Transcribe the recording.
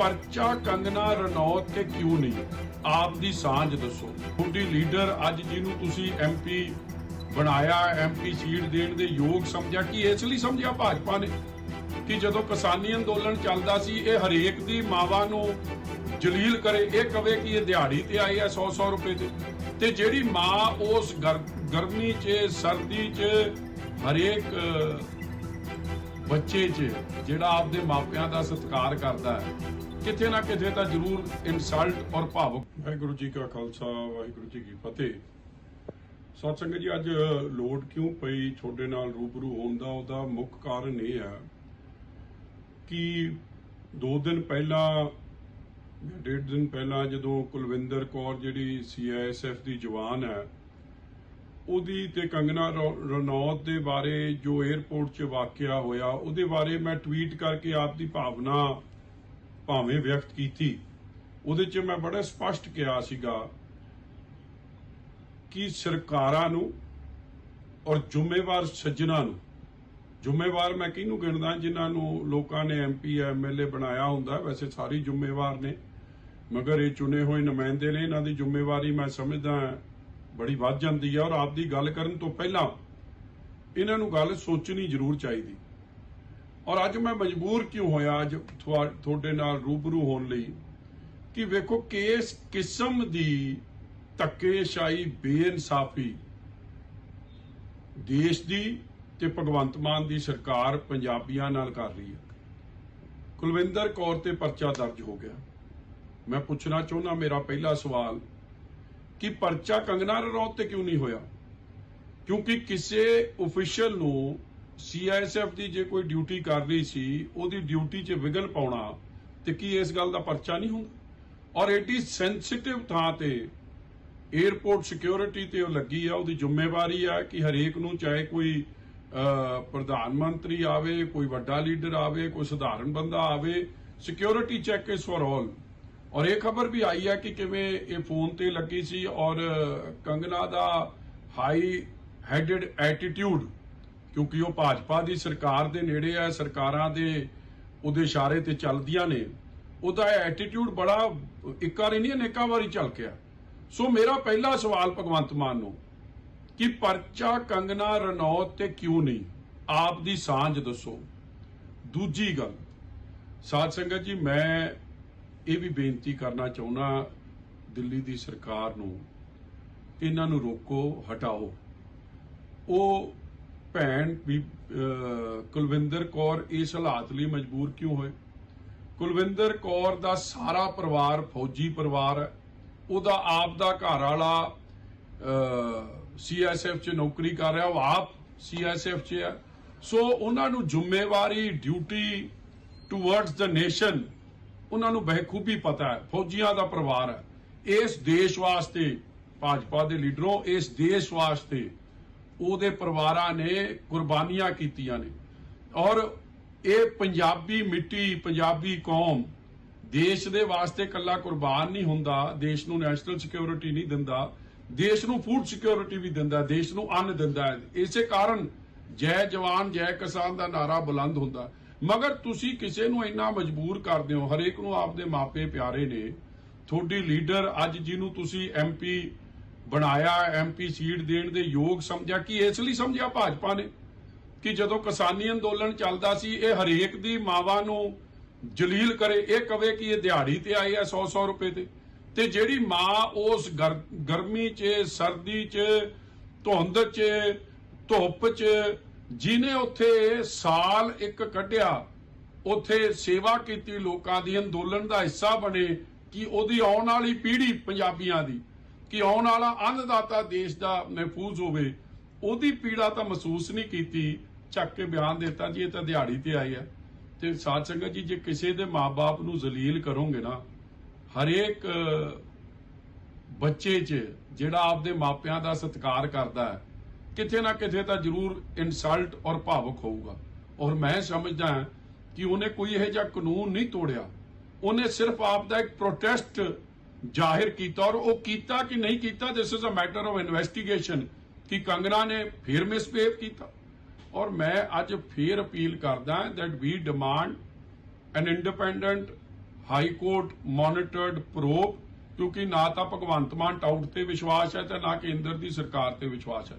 ਪਰਚਾ ਕੰਗਨਾ ਰਣੌਤ ਤੇ ਕਿਉਂ ਨਹੀਂ? ਆਪ ਦੀ ਸਾਂਝ ਦੱਸੋ। ਤੁਹਾਡੀ ਲੀਡਰ ਅੱਜ ਜਿਹਨੂੰ ਤੁਸੀਂ ਐਮਪੀ ਬਣਾਇਆ ਐਮਪੀ ਸੀਟ ਦੇਣ ਦੇ ਯੋਗ ਸਮਝਿਆ ਕਿ ਇਸ ਲਈ ਸਮਝਿਆ ਭਾਜਪਾ ਨੇ? ਕਿ ਜਦੋਂ ਕਿਸਾਨੀ ਅੰਦੋਲਨ ਚੱਲਦਾ ਸੀ, ਇਹ ਹਰੇਕ ਦੀ ਮਾਵਾਂ ਨੂੰ ਜਲੀਲ ਕਰੇ। ਇਹ ਕਵੇ ਕਿ ਇਹ ਦਿਹਾੜੀ ਤੇ ਆਏ ਹੈ 100-100 ਰੁਪਏ ਤੇ। ਤੇ ਜਿਹੜੀ ਮਾਂ ਉਸ ਗਰ- ਗਰਮੀ 'ਚ, ਸਰਦੀ 'ਚ, ਹਰੇਕ ਬੱਚੇ 'ਚ, ਜਿਹੜਾ ਆਪਦੇ ਮਾਪਿਆਂ ਦਾ ਸਤਿਕਾਰ ਕਰਦਾ ਹੈ ਕਿਤੇ ਨਾ ਕਿਤੇ ਤਾਂ ਜ਼ਰੂਰ ਇਨਸਲਟ ਔਰ ਭਾਵੁਕ। ਵਾਹਿਗੁਰੂ ਜੀ ਕਾ ਖਾਲਸਾ, ਵਾਹਿਗੁਰੂ ਜੀ ਕੀ ਫਤਿਹ। ਸਤਸੰਗ ਜੀ, ਅੱਜ ਲੋਡ ਕਿਉਂ ਪਈ ਤੁਹਾਡੇ ਨਾਲ ਰੂਬਰੂ ਹੋਣ ਦਾ? ਉਹਦਾ ਮੁੱਖ ਕਾਰਨ ਇਹ ਹੈ ਕਿ 2 ਦਿਨ ਪਹਿਲਾਂ ਡੇਢ ਦਿਨ ਪਹਿਲਾਂ ਜਦੋਂ ਕੁਲਵਿੰਦਰ ਕੌਰ ਜਿਹੜੀ ਸੀਆਈਐਸਐਫ ਦੀ ਜਵਾਨ ਹੈ, ਉਹਦੀ ਤੇ ਕੰਗਨਾ ਰਣੌਤ ਦੇ ਬਾਰੇ ਜੋ 에ਅਰਪੋਰਟ 'ਚ ਵਾਕਿਆ ਹੋਇਆ, ਉਹਦੇ ਬਾਰੇ ਮੈਂ ਟਵੀਟ ਕਰਕੇ ਆਪ ਦੀ ਭਾਵਨਾ ਭਾਵੇਂ ਵਿਅਕਤ ਕੀਤੀ। ਉਹਦੇ 'ਚ ਮੈਂ ਬੜਾ ਸਪਸ਼ਟ ਕਿਹਾ ਸੀਗਾ ਕਿ ਸਰਕਾਰਾਂ ਨੂੰ ਔਰ ਜ਼ਿੰਮੇਵਾਰ ਸੱਜਣਾ ਨੂੰ, ਜ਼ਿੰਮੇਵਾਰ ਮੈਂ ਕਿਹਨੂੰ ਗਿਣਦਾ ਜਿਨ੍ਹਾਂ ਨੂੰ ਲੋਕਾਂ ਨੇ ਐਮਪੀ ਐਮਐਲਏ ਬਣਾਇਆ ਹੁੰਦਾ, ਵੈਸੇ ਸਾਰੇ ਜ਼ਿੰਮੇਵਾਰ ਨੇ, ਮਗਰ ਇਹ ਚੁਣੇ ਹੋਏ ਨੁਮਾਇੰਦੇ ਨੇ, ਇਹਨਾਂ ਦੀ ਜ਼ਿੰਮੇਵਾਰੀ ਮੈਂ ਸਮਝਦਾ ਬੜੀ ਵੱਧ ਜਾਂਦੀ ਹੈ ਔਰ ਆਪ ਦੀ ਗੱਲ ਕਰਨ ਤੋਂ ਪਹਿਲਾਂ ਇਹਨਾਂ ਨੂੰ ਗੱਲ ਸੋਚਣੀ ਜ਼ਰੂਰ ਚਾਹੀਦੀ। ਔਰ ਅੱਜ ਮੈਂ ਮਜਬੂਰ ਕਿਉਂ ਹੋਇਆ ਅੱਜ ਤੁਹਾਡੇ ਨਾਲ ਰੂਬਰੂ ਹੋਣ ਲਈ? ਕਿ ਵੇਖੋ ਕਿਸ ਕਿਸਮ ਦੀ ਧੱਕੇਸ਼ਾਹੀ, ਬੇਇਨਸਾਫੀ। ਦੇਸ਼ ਦੀ ਤੇ ਭਗਵੰਤ ਮਾਨ ਦੀ ਸਰਕਾਰ ਪੰਜਾਬੀਆਂ ਨਾਲ ਕਰ ਰਹੀ ਹੈ। ਕੁਲਵਿੰਦਰ ਕੌਰ ਤੇ ਪਰਚਾ ਦਰਜ ਹੋ ਗਿਆ। ਮੈਂ ਪੁੱਛਣਾ ਚਾਹੁੰਦਾ, ਮੇਰਾ ਪਹਿਲਾ ਸਵਾਲ, ਕਿ ਪਰਚਾ ਕੰਗਨਾ ਰਣੌਤ ਤੇ ਕਿਉਂ ਨਹੀਂ ਹੋਇਆ? ਕਿਉਂਕਿ ਕਿਸੇ ਅਫੀਸ਼ੀਅਲ ਨੂੰ ਸੀਆਈਐਸਐਫ ਦੀ ਜੇ ਕੋਈ ਡਿਊਟੀ ਕਰ ਰਹੀ ਸੀ, ਉਹਦੀ ਡਿਊਟੀ 'ਚ ਵਿਗਨ ਪਾਉਣਾ, ਤੇ ਕੀ ਇਸ ਗੱਲ ਦਾ ਪਰਚਾ ਨਹੀਂ ਹੁੰਦਾ? ਔਰ ਐਡੀ ਸੈਂਸਿਟਿਵ ਥਾਂ ਤੇ 에ਅਰਪੋਰਟ ਸਿਕਿਉਰਿਟੀ ਤੇ ਉਹ ਲੱਗੀ ਆ, ਉਹਦੀ ਜ਼ਿੰਮੇਵਾਰੀ ਆ ਕਿ ਹਰੇਕ ਨੂੰ ਚਾਹੇ ਕੋਈ ਪ੍ਰਧਾਨ ਮੰਤਰੀ ਆਵੇ, ਕੋਈ ਵੱਡਾ ਲੀਡਰ ਆਵੇ, ਕੋਈ ਸਧਾਰਨ ਬੰਦਾ ਆਵੇ security check is for all ਔਰ ਇਹ ਖਬਰ ਵੀ ਆਈ ਹੈ ਕਿ ਕਿਵੇਂ ਇਹ ਫੋਨ ਤੇ ਲੱਗੀ ਸੀ ਔਰ, ਕੰਗਨਾ ਦਾ ਹਾਈ ਹੈਡਡ ਐਟੀਟਿਊਡ ਕਿਉਂਕਿ ਉਹ ਭਾਜਪਾ ਦੀ ਸਰਕਾਰ ਦੇ ਨੇੜੇ ਹੈ, ਸਰਕਾਰਾਂ ਦੇ ਉਹਦੇ ਇਸ਼ਾਰੇ ਤੇ ਚੱਲਦੀਆਂ ਨੇ। ਉਹਦਾ ਐਟੀਟਿਊਡ ਬੜਾ ਇੱਕ ਵਾਰੀ ਨਹੀਂ, ਅਨੇਕਾਂ ਵਾਰੀ ਝਲਕਿਆ। ਸੋ ਮੇਰਾ ਪਹਿਲਾ ਸਵਾਲ ਭਗਵੰਤ ਮਾਨ ਨੂੰ, ਕਿ ਪਰਚਾ ਕੰਗਨਾ ਰਣੌਤ ਤੇ ਕਿਉਂ ਨਹੀਂ? ਆਪ ਦੀ ਸਾਂਝ ਦੱਸੋ। ਦੂਜੀ ਗੱਲ, ਸਾਧ ਸੰਗਤ ਜੀ, ਮੈਂ ਇਹ ਵੀ ਬੇਨਤੀ ਕਰਨਾ ਚਾਹੁੰਦਾ ਦਿੱਲੀ ਦੀ ਸਰਕਾਰ ਨੂੰ, ਇਹਨਾਂ ਨੂੰ ਰੋਕੋ, ਹਟਾਓ। ਉਹ ਭੈਣ ਵੀ ਕੁਲਵਿੰਦਰ ਕੌਰ ਇਸ ਹਾਲਾਤ ਲਈ ਮਜਬੂਰ ਕਿਉਂ ਹੋਏ? ਕੁਲਵਿੰਦਰ ਕੌਰ ਦਾ ਸਾਰਾ ਪਰਿਵਾਰ ਫੌਜੀ ਪਰਿਵਾਰ ਹੈ। ਉਹਦਾ ਆਪ ਦਾ ਘਰ ਵਾਲਾ ਸੀਐਸਐਫ 'ਚ ਨੌਕਰੀ ਕਰ ਰਿਹਾ, ਉਹ ਆਪ ਸੀਐਸਐਫ 'ਚ ਹੈ। ਸੋ ਉਹਨਾਂ ਨੂੰ ਜ਼ਿੰਮੇਵਾਰੀ ਡਿਊਟੀ ਟੁਵਰਡਸ ਦ ਨੇਸ਼ਨ ਉਹਨਾਂ ਨੂੰ ਬਖੂਬੀ ਪਤਾ ਹੈ। ਫੌਜੀਆਂ ਦਾ ਪਰਿਵਾਰ ਹੈ। ਇਸ ਦੇਸ਼ ਵਾਸਤੇ, ਭਾਜਪਾ ਦੇ ਲੀਡਰੋਂ, ਇਸ ਦੇਸ਼ ਵਾਸਤੇ ਉਹਦੇ ਪਰਿਵਾਰਾਂ ਨੇ ਕੁਰਬਾਨੀਆਂ ਕੀਤੀਆਂ ਨੇ। ਔਰ ਇਹ ਪੰਜਾਬੀ ਮਿੱਟੀ, ਪੰਜਾਬੀ ਕੌਮ ਦੇਸ਼ ਦੇ ਵਾਸਤੇ ਕੱਲਾ ਕੁਰਬਾਨ ਨਹੀਂ ਹੁੰਦਾ, ਦੇਸ਼ ਨੂੰ ਨੈਸ਼ਨਲ ਸਿਕਿਉਰਿਟੀ ਨਹੀਂ ਦਿੰਦਾ, ਦੇਸ਼ ਨੂੰ ਫੂਡ ਸਿਕਿਉਰਿਟੀ ਵੀ ਦਿੰਦਾ, ਦੇਸ਼ ਨੂੰ ਅੰਨ ਦਿੰਦਾ ਇਸੇ ਕਾਰਨ ਜੈ ਜਵਾਨ, ਜੈ ਕਿਸਾਨ ਦਾ ਨਾਰਾ ਬੁਲੰਦ ਹੁੰਦਾ। ਮਗਰ ਤੁਸੀਂ ਕਿਸੇ ਨੂੰ ਇੰਨਾ ਮਜਬੂਰ ਕਰਦੇ ਹੋ, ਹਰੇਕ ਨੂੰ ਆਪਦੇ ਮਾਪੇ ਪਿਆਰੇ ਨੇ। ਤੁਹਾਡੀ ਲੀਡਰ ਅੱਜ ਜਿਹਨੂੰ ਤੁਸੀਂ ਐਮਪੀ ਬਣਾਇਆ ਐਮਪੀ ਸੀਟ ਦੇਣ ਦੇ ਯੋਗ ਸਮਝਿਆ ਕਿ ਇਸ ਲਈ ਸਮਝਿਆ ਭਾਜਪਾ ਨੇ ਕਿ ਜਦੋਂ ਕਿਸਾਨੀ ਅੰਦੋਲਨ ਚੱਲਦਾ ਸੀ, ਇਹ ਹਰੇਕ ਦੀ ਮਾਵਾਂ ਨੂੰ ਜਲੀਲ ਕਰੇ। ਇਹ ਕਵੇ ਕਿ ਇਹ ਦਿਹਾੜੀ ਤੇ ਆਏ ਹੈ 100-100 ਰੁਪਏ ਤੇ। ਤੇ ਜਿਹੜੀ ਮਾਂ ਉਸ ਗਰਮੀ 'ਚ, ਸਰਦੀ 'ਚ, ਧੁੰਦ 'ਚ, ਧੁੱਪ 'ਚ, ਜਿਹਨੇ ਉੱਥੇ ਸਾਲ ਇੱਕ ਕੱਢਿਆ, ਉੱਥੇ ਸੇਵਾ ਕੀਤੀ ਲੋਕਾਂ ਦੀ, ਅੰਦੋਲਨ ਦਾ ਹਿੱਸਾ ਬਣੇ ਕਿ ਉਹਦੀ ਆਉਣ ਵਾਲੀ ਪੀੜ੍ਹੀ ਪੰਜਾਬੀਆਂ ਦੀ। ਕਿ ਆਉਣ ਵਾਲਾ ਅੰਨਦਾਤਾ ਦੇਸ਼ ਦਾ ਮਹਿਫੂਜ਼ ਹੋਵੇ, ਉਹਦੀ ਪੀੜਾ ਤਾਂ ਮਹਿਸੂਸ ਨਹੀਂ ਕੀਤੀ, ਚੱਕ ਕੇ ਬਿਆਨ ਦਿੱਤਾ ਜੀ, ਇਹ ਤਾਂ ਦਿਹਾੜੀ ਤੇ ਆਈ ਹੈ। ਤੇ ਸਾਧ ਸੰਗਤ ਜੀ, ਜੇ ਕਿਸੇ ਦੇ ਮਾਪੇ ਨੂੰ ਜ਼ਲੀਲ ਕਰੋਗੇ ਨਾ, ਹਰੇਕ, ਬੱਚੇ 'ਚ ਜਿਹੜਾ ਆਪਦੇ ਮਾਪਿਆਂ ਦਾ ਸਤਿਕਾਰ ਕਰਦਾ ਹੈ, ਕਿਤੇ ਨਾ ਕਿਤੇ ਤਾਂ ਜ਼ਰੂਰ ਇਨਸਲਟ ਔਰ ਭਾਵੁਕ ਹੋਊਗਾ। ਔਰ ਮੈਂ ਸਮਝਦਾ ਹਾਂ ਕਿ ਉਹਨੇ ਕੋਈ ਇਹੋ ਜਿਹਾ ਕਾਨੂੰਨ ਨਹੀਂ ਤੋੜਿਆ। ਉਹਨੇ ਸਿਰਫ ਆਪ ਦਾ ਇੱਕ ਪ੍ਰੋਟੈਸਟ ਜ਼ਾਹਿਰ ਕੀਤਾ ਔਰ ਉਹ ਕੀਤਾ ਕਿ ਨਹੀਂ ਕੀਤਾ this is a matter of investigation ਕਿ ਕੰਗਨਾ ਨੇ ਫਿਰ ਮਿਸਬਿਹੇਵ ਕੀਤਾ। ਔਰ ਮੈਂ ਅੱਜ ਫੇਰ ਅਪੀਲ ਕਰਦਾ that we demand an independent high court monitored probe ਕਿਉਂਕਿ ਨਾ ਤਾਂ ਭਗਵੰਤ ਮਾਨ ਟਾਊਟ ਤੇ ਵਿਸ਼ਵਾਸ ਹੈ ਤੇ ਨਾ ਕੇਂਦਰ ਦੀ ਸਰਕਾਰ ਤੇ ਵਿਸ਼ਵਾਸ ਹੈ।